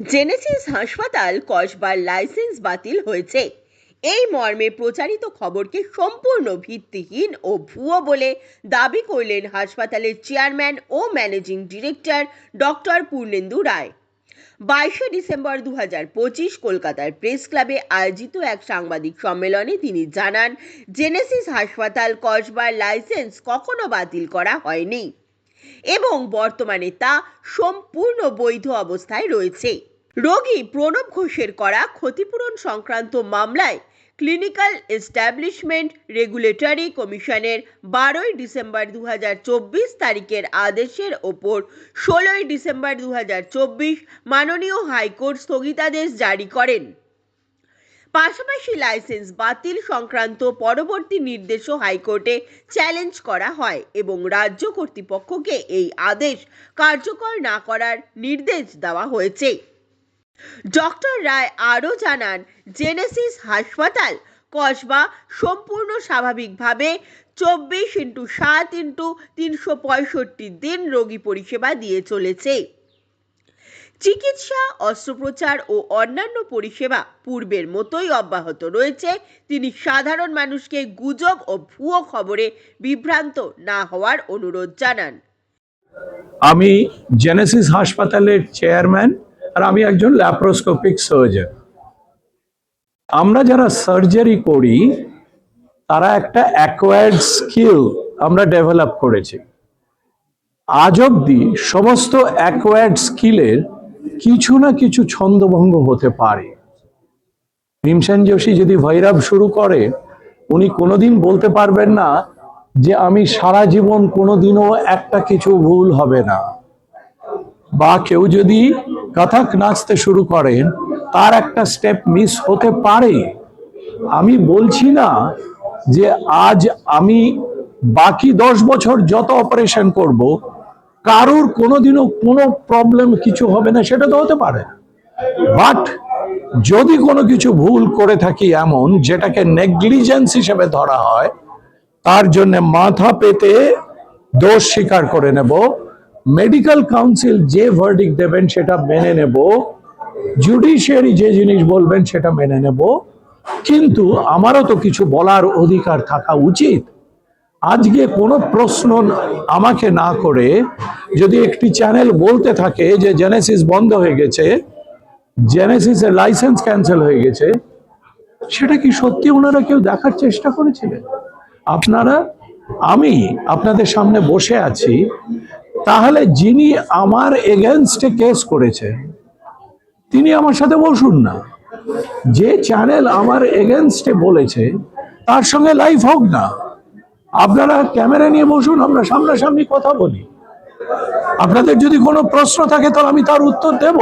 Genesis হাসপাতাল কসবার licence বাতিল হয়েছে। এই মর্মে প্রচারিত খবরকে সম্পূর্ণ ভিত্তিহীন ও ভুয়ো বলে দাবি করলেন হাসপাতালের চেয়ারম্যান ও managing director doctor Purnendu Roy. বাইশে ডিসেম্বর দু পঁচিশ কলকাতার প্রেস ক্লাবে আয়োজিত এক সাংবাদিক সম্মেলনে তিনি জানান, জেনেসিস হাসপাতাল কসবার লাইসেন্স কখনো বাতিল করা হয়নি। এবং বর্তমানে তা সম্পূর্ণ বৈধ অবস্থায় রয়েছে। রোগী প্রণব ঘোষের করা ক্ষতিপূরণ সংক্রান্ত মামলায় ক্লিনিক্যাল এস্টাবলিশমেন্ট রেগুলেটরি কমিশনের বারোই ডিসেম্বর দু হাজার চব্বিশ তারিখের আদেশের ওপর ষোলোই ডিসেম্বর দু হাজার চব্বিশ মাননীয় হাইকোর্ট স্থগিতাদেশ জারি করেন। পাশাপাশি লাইসেন্স বাতিল সংক্রান্ত পরবর্তী নির্দেশও হাইকোর্টে চ্যালেঞ্জ করা হয় এবং রাজ্য কর্তৃপক্ষকে এই আদেশ কার্যকর না করার নির্দেশ দেওয়া হয়েছে। ডক্টর রায় আরও জানান, জেনেসিস হাসপাতাল কসবা সম্পূর্ণ স্বাভাবিকভাবে চব্বিশ ইন্টু সাত ইন্টু তিনশো পঁয়ষট্টি দিন রোগী পরিষেবা দিয়ে চলেছে। চিকিৎসা, অস্ত্রোপচার ও অন্যান্য পরিষেবা পূর্বের মতোই অব্যাহত রয়েছে। তিনি সাধারণ মানুষকে গুজব ও ভুয়ো খবরে বিভ্রান্ত না হওয়ার অনুরোধ জানান। আমি জেনেসিস হাসপাতালের চেয়ারম্যান আর আমি একজন ল্যাপ্রোস্কোপিক সার্জন। আমরা যারা সার্জারি করি, তারা একটা অ্যাকোয়ার্ড স্কিল আমরা ডেভেলপ করেছি। আজ অব্দি সমস্ত অ্যাকোয়ার্ড স্কিলের কিছু না কিছু ছন্দভঙ্গ হতে পারে। ভীমসেন যোশী যদি ভৈরব শুরু করে, উনি কোনোদিন বলতে পারবেন না যে আমি সারা জীবন কোনোদিনও একটা কিছু ভুল হবে না। বা কেউ যদি কথক নাচতে শুরু করেন, তার একটা স্টেপ মিস হতে পারে। আমি বলছি না যে আজ আমি বাকি দশ বছর যত অপারেশন করব কারোর কোনোদিনও কোনো প্রবলেম কিছু হবে না, সেটা তো হতে পারে। বাট যদি কোনো কিছু ভুল করে থাকি এমন, যেটাকে নেগলিজেন্স হিসেবে ধরা হয়, তার জন্য মাথা পেতে দোষ স্বীকার করে নেব। মেডিকেল কাউন্সিল যে ভার্ডিক দেবেন, সেটা মেনে নেব। জুডিশিয়ারি যে জিনিস বলবেন, সেটা মেনে নেব। কিন্তু আমারও তো কিছু বলার অধিকার থাকা উচিত। আজকে কোনো প্রশ্ন আমাকে না করে যদি একটি চ্যানেল বলতে থাকে যে জেনেসিস বন্ধ হয়ে গেছে জেনেসিসের লাইসেন্স ক্যান্সেল হয়ে গেছে, সেটা কি সত্যি ওনারা কেউ দেখার চেষ্টা করেছিলেন? আপনারা, আমি আপনাদের সামনে বসে আছি, তাহলে যিনি আমার এগেনস্টে কেস করেছেন, তিনি আমার সাথে বসুন না। যে চ্যানেল আমার এগেনস্টে বলেছে, তার সঙ্গে লাইভ হোক না। আপনারা ক্যামেরা নিয়ে বসুন, আমরা সামনাসামনি কথা বলি। আপনাদের যদি কোনো প্রশ্ন থাকে, তাহলে আমি তার উত্তর দেব।